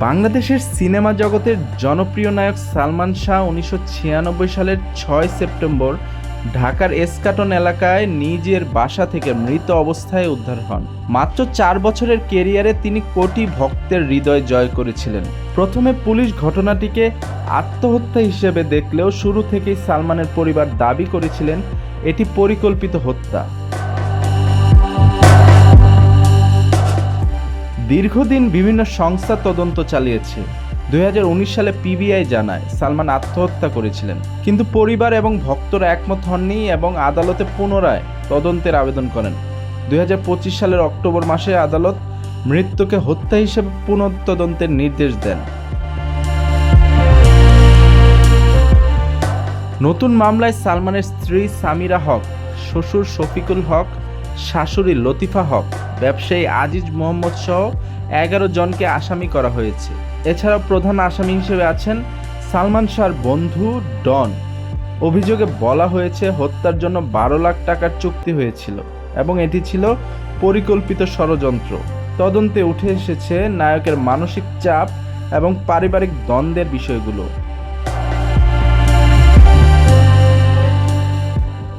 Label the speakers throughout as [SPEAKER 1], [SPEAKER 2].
[SPEAKER 1] বাংলাদেশের সিনেমা জগতের জনপ্রিয় নায়ক সালমান শাহ উনিশশো ছিয়ানব্বই সালের ছয় সেপ্টেম্বর ঢাকার এসকাটন এলাকায় নিজের বাসা থেকে মৃত অবস্থায় উদ্ধার হন। মাত্র চার বছরের কেরিয়ারে তিনি কোটি ভক্তের হৃদয় জয় করেছিলেন। প্রথমে পুলিশ ঘটনাটিকে আত্মহত্যা হিসেবে দেখলেও শুরু থেকেই সালমানের পরিবার দাবি করেছিলেন, এটি পরিকল্পিত হত্যা। দীর্ঘদিন বিভিন্ন সংস্থা তদন্ত চালিয়েছে। দুই সালে পিবিআই জানায়, সালমান আত্মহত্যা করেছিলেন। কিন্তু পরিবার এবং ভক্তরা একমত হননি এবং আদালতে পুনরায় তদন্তের আবেদন করেন। দুই সালের অক্টোবর মাসে আদালত মৃত্যুকে হত্যা হিসেবে পুনঃতদন্তের নির্দেশ দেন। নতুন মামলায় সালমানের স্ত্রী সামিরা হক, শ্বশুর শফিকুল হক, শাশুড়ি লতিফা হক ব্যবসায়ী আজিজ মোহাম্মদ সহ এগারো জনকে আসামি করা হয়েছে। এছাড়াও প্রধান আসামি হিসেবে আছেন সালমান শাহর বন্ধু ডন। অভিযোগে বলা হয়েছে, হত্যার জন্য বারো লাখ টাকার চুক্তি হয়েছিল এবং এটি ছিল পরিকল্পিত ষড়যন্ত্র। তদন্তে উঠে এসেছে নায়কের মানসিক চাপ এবং পারিবারিক দ্বন্দ্বের বিষয়গুলো।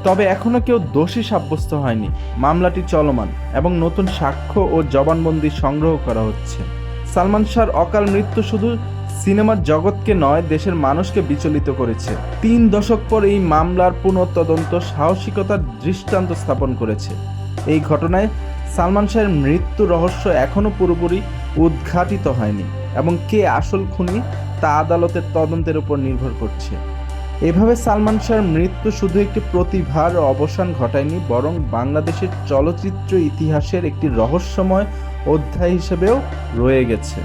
[SPEAKER 1] তবে এখনও কেউ দোষী সাব্যস্ত হয়নি। মামলাটি চলমান এবং নতুন সাক্ষ্য ও জবানবন্দি সংগ্রহ করা হচ্ছে। সালমান শাহর অকাল মৃত্যু শুধু সিনেমার জগৎকে নয়, দেশের মানুষকে বিচলিত করেছে। তিন দশক পর এই মামলার পুনঃতদন্ত সাহসিকতার দৃষ্টান্ত স্থাপন করেছে। এই ঘটনায় সালমান শাহের মৃত্যু রহস্য এখনও পুরোপুরি উদ্ঘাটিত হয়নি এবং কে আসল খুনি তা আদালতের তদন্তের উপর নির্ভর করছে। এভাবে সালমান শাহর মৃত্যু শুধু একটি প্রতিভার অবসান ঘটায়নি, বরং বাংলাদেশের চলচ্চিত্র ইতিহাসের একটি রহস্যময় অধ্যায় হিসেবেও রয়ে গেছে।